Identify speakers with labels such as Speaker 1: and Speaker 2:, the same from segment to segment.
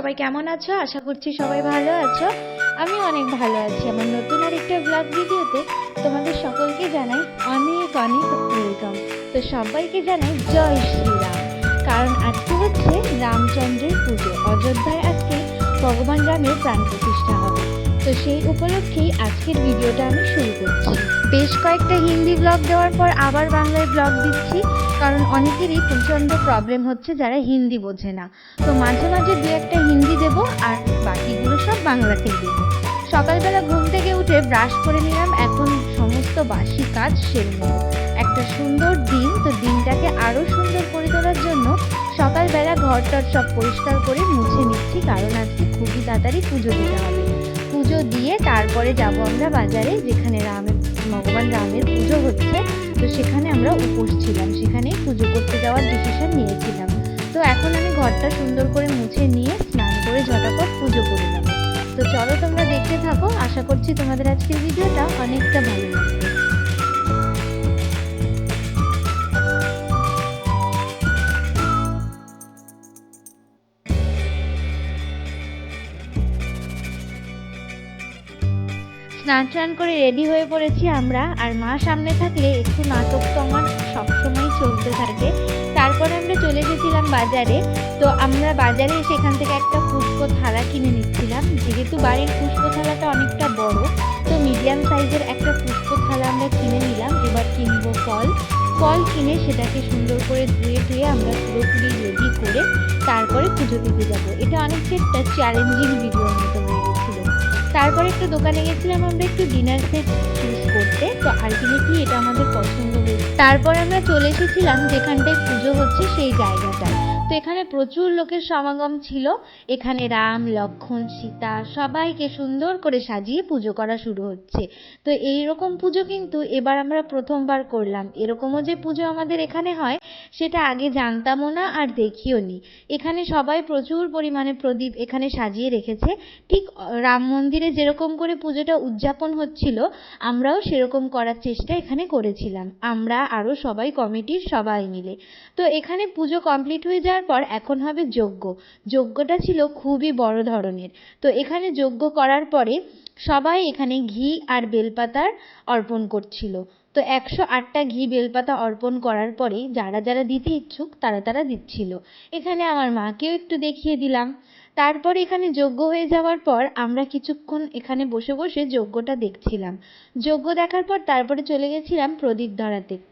Speaker 1: সবাই কেমন আছো? আশা করছি সবাই ভালো আছো। আমি অনেক ভালো আছি। আমার নতুন আর একটা ব্লগ ভিডিওতে তোমাদের সকলকে জানাই অনেক অনেক ওয়েলকাম তো সবাইকে জানাই জয় শ্রীরাম। কারণ আজকে হচ্ছে রামচন্দ্রের পুজো। অযোধ্যায় আজকে ভগবান রামের প্রাণ প্রতিষ্ঠা হবে। তো সেই উপলক্ষেই আজকের ভিডিওটা আমি শুরু করছি। বেশ কয়েকটা হিন্দি ব্লগ দেওয়ার পর আবার বাংলায় ব্লগ দিচ্ছি, কারণ অনেকেরই প্রচণ্ড প্রবলেম হচ্ছে যারা হিন্দি বোঝে না। তো মাঝে মাঝে দু একটা হিন্দি দেব আর বাকিগুলো সব বাংলাতেই দেব। সকালবেলা ঘুম থেকে উঠে ব্রাশ করে নিলাম, এখন সমস্ত বাসি কাজ সেরে নেব। একটা সুন্দর দিন, তো দিনটাকে আরও সুন্দর করে তোলার জন্য সকালবেলা ঘরটার সব পরিষ্কার করে মুছে নিচ্ছি, কারণ আজকে খুবই তাড়াতাড়ি পুজো দিতে হবে। পুজো দিয়ে তারপরে যাব আমরা বাজারে, যেখানে রামের ভগবান রামের পুজো হচ্ছে, তো সেখানে আমরা উপোস ছিলাম। সেখানেই পুজো করতে যাওয়ার ডিসিশন নিয়েছিলাম। তো এখন আমি ঘরটা সুন্দর করে মুছে নিয়ে স্নান করে ঝটাপট পুজো করে নেব। তো চলো তোমরা দেখতে থাকো। আশা করছি তোমাদের আজকের ভিডিওটা অনেকটা ভালো লাগবে। স্নান টান করে রেডি হয়ে পড়েছি আমরা। আর মা সামনে থাকলে একটু নাটক তো আমার সবসময় চলতে থাকে। তারপরে আমরা চলে গেছিলাম বাজারে। তো আমরা বাজারে সেখান থেকে একটা পুষ্প থালা কিনে নিচ্ছিলাম। যেহেতু বাড়ির পুষ্প থালাটা অনেকটা বড়, তো মিডিয়াম সাইজের একটা পুষ্প থালা আমরা কিনে নিলাম। এবার কিনবো ফল ফল কিনে সেটাকে সুন্দর করে ধুয়ে ধুয়ে আমরা পুরোপুরি রেডি করে তারপরে পুজো দিতে যাব। এটা অনেকটা একটা চ্যালেঞ্জিং ভিডিওর মতো হয়ে তারপরে একটু দোকানে গেছিলাম আমরা একটু ডিনার সেট চুজ করতে, তো আলটিমেটলি এটা আমাদের পছন্দ হয়েছে। তারপর আমরা চলে এসেছিলাম যেখানটায় পুজো হচ্ছে সেই জায়গাটায়। তো এখানে প্রচুর লোকের সমাগম ছিল। এখানে রাম লক্ষ্মণ সীতা সবাইকে সুন্দর করে সাজিয়ে পুজো করা শুরু হচ্ছে। তো এই রকম পুজো কিন্তু এবার আমরা প্রথমবার করলাম। এরকমও যে পুজো আমাদের এখানে হয়, সেটা আগে জানতামও না আর দেখিও নি। এখানে সবাই প্রচুর পরিমাণে প্রদীপ এখানে সাজিয়ে রেখেছে। ঠিক রাম মন্দিরে যেরকম করে পুজোটা উদযাপন হচ্ছিল, আমরাও সেরকম করার চেষ্টা এখানে করেছিলাম। আমরা আরও সবাই কমিটির সবাই মিলে। তো এখানে পুজো কমপ্লিট হয়ে যাওয়ার পর এখন হবে যজ্ঞ। যজ্ঞটা ছিল খুবই বড় ধরনের। তো এখানে যজ্ঞ করার পরে সবাই এখানে ঘি আর বেলপাতার অর্পণ করছিল। তো একশো আটটা ঘি বেলপাতা অর্পণ করার পরে যারা যারা দিতে ইচ্ছুক তারা তারা দিচ্ছিল। এখানে আমার মাকেও একটু দেখিয়ে দিলাম। তারপর এখানে যজ্ঞ হয়ে যাওয়ার পর আমরা কিছুক্ষণ এখানে বসে বসে যজ্ঞটা দেখছিলাম। যজ্ঞ দেখার পর তারপরে চলে গেছিলাম প্রদীপ ধরাতে।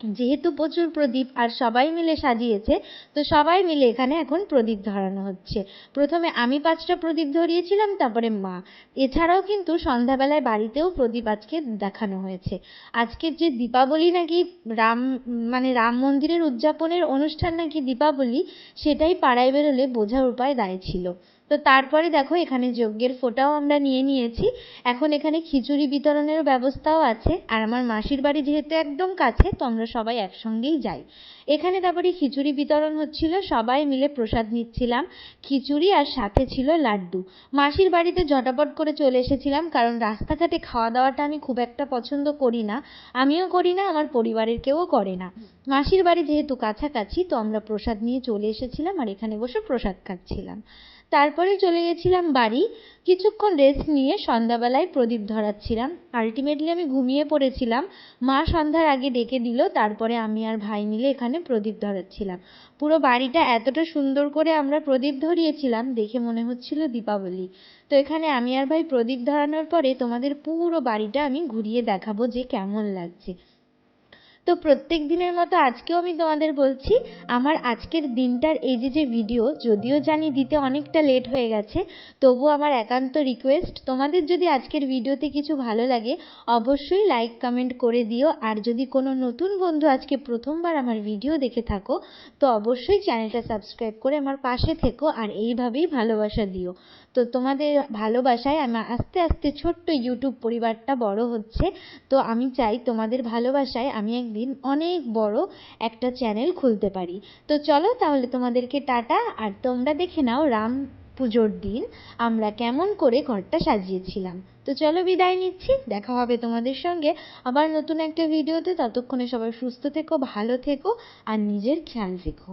Speaker 1: যেহেতু প্রচুর প্রদীপ আর সবাই মিলে সাজিয়েছে, তো সবাই মিলে এখানে এখন প্রদীপ ধরানো হচ্ছে। প্রথমে আমি পাঁচটা প্রদীপ ধরিয়েছিলাম, তারপরে মা। এছাড়াও কিন্তু সন্ধ্যাবেলায় বাড়িতেও প্রদীপ আজকে দেখানো হয়েছে। আজকের যে দীপাবলি নাকি রাম মানে রাম মন্দিরের উদযাপনের অনুষ্ঠান নাকি দীপাবলি, সেটাই পাড়ায় বেরোলে বোঝার উপায় দায় ছিল। তো তারপরে দেখো, এখানে যজ্ঞের ফোঁটাও আমরা নিয়ে নিয়েছি। এখন এখানে খিচুড়ি বিতরণের ব্যবস্থাও আছে। আর আমার মাসির বাড়ি যেহেতু একদম কাছে, তো আমরা সবাই একসঙ্গেই যাই। এখানে তারপরে খিচুড়ি বিতরণ হচ্ছিল, সবাই মিলে প্রসাদ নিচ্ছিলাম, খিচুড়ি আর সাথে ছিল লাড্ডু। মাসির বাড়িতে জটাপট করে চলে এসেছিলাম, কারণ রাস্তাঘাটে খাওয়া দাওয়াটা আমি খুব একটা পছন্দ করি না, আমিও করি না, আমার পরিবারের কেউও করে না। মাসির বাড়ি যেহেতু কাছাকাছি, তো আমরা প্রসাদ নিয়ে চলে এসেছিলাম আর এখানে বসে প্রসাদ খাচ্ছিলাম। তারপরে চলে গেছিলাম বাড়ি। কিছুক্ষণ রেস্ট নিয়ে সন্ধ্যাবেলায় প্রদীপ ধরাচ্ছিলাম। আলটিমেটলি আমি ঘুমিয়ে পড়েছিলাম। মা সন্ধ্যার আগে ডেকে দিল, তারপরে আমি আর ভাই মিলে এখানে প্রদীপ ধরাচ্ছিলাম। পুরো বাড়িটা এতটা সুন্দর করে আমরা প্রদীপ ধরিয়েছিলাম, দেখে মনে হচ্ছিল দীপাবলি। তো এখানে আমি আর ভাই প্রদীপ ধরানোর পরে তোমাদের পুরো বাড়িটা আমি ঘুরিয়ে দেখাবো যে কেমন লাগছে। তো প্রত্যেক দিনের মতো আজকেও আমি তোমাদের বলছি, আমার আজকের দিনটার এই যে যে ভিডিও যদিও জানি দিতে অনেকটা লেট হয়ে গেছে, তবু আমার একান্ত রিকোয়েস্ট তোমাদের যদি আজকের ভিডিওতে কিছু ভালো লাগে, অবশ্যই লাইক কমেন্ট করে দিও, আর যদি কোনো নতুন বন্ধু আজকে প্রথমবার আমার ভিডিও দেখে থাকো, তো অবশ্যই চ্যানেলটা সাবস্ক্রাইব করে আমার পাশে থেকো, আর এইভাবেই ভালোবাসা দিও। তো তোমাদের ভালোবাসায় আমার আস্তে আস্তে ছোট্ট ইউটিউব পরিবারটা বড় হচ্ছে, তো আমি চাই তোমাদের ভালোবাসায় আমি একদিন অনেক বড় একটা চ্যানেল খুলতে পারি। তো চলো তাহলে তোমাদেরকে টাটা, আর তোমরা দেখে নাও রাম পুজোর দিন, আমরা কেমন করে ঘরটা সাজিয়েছিলাম। তো চলো বিদায় নিচ্ছি, দেখা হবে তোমাদের সঙ্গে আবার নতুন একটা ভিডিওতে ততক্ষণে সবাই সুস্থ থেকো, ভালো থেকো, আর নিজের খেয়াল রেখো।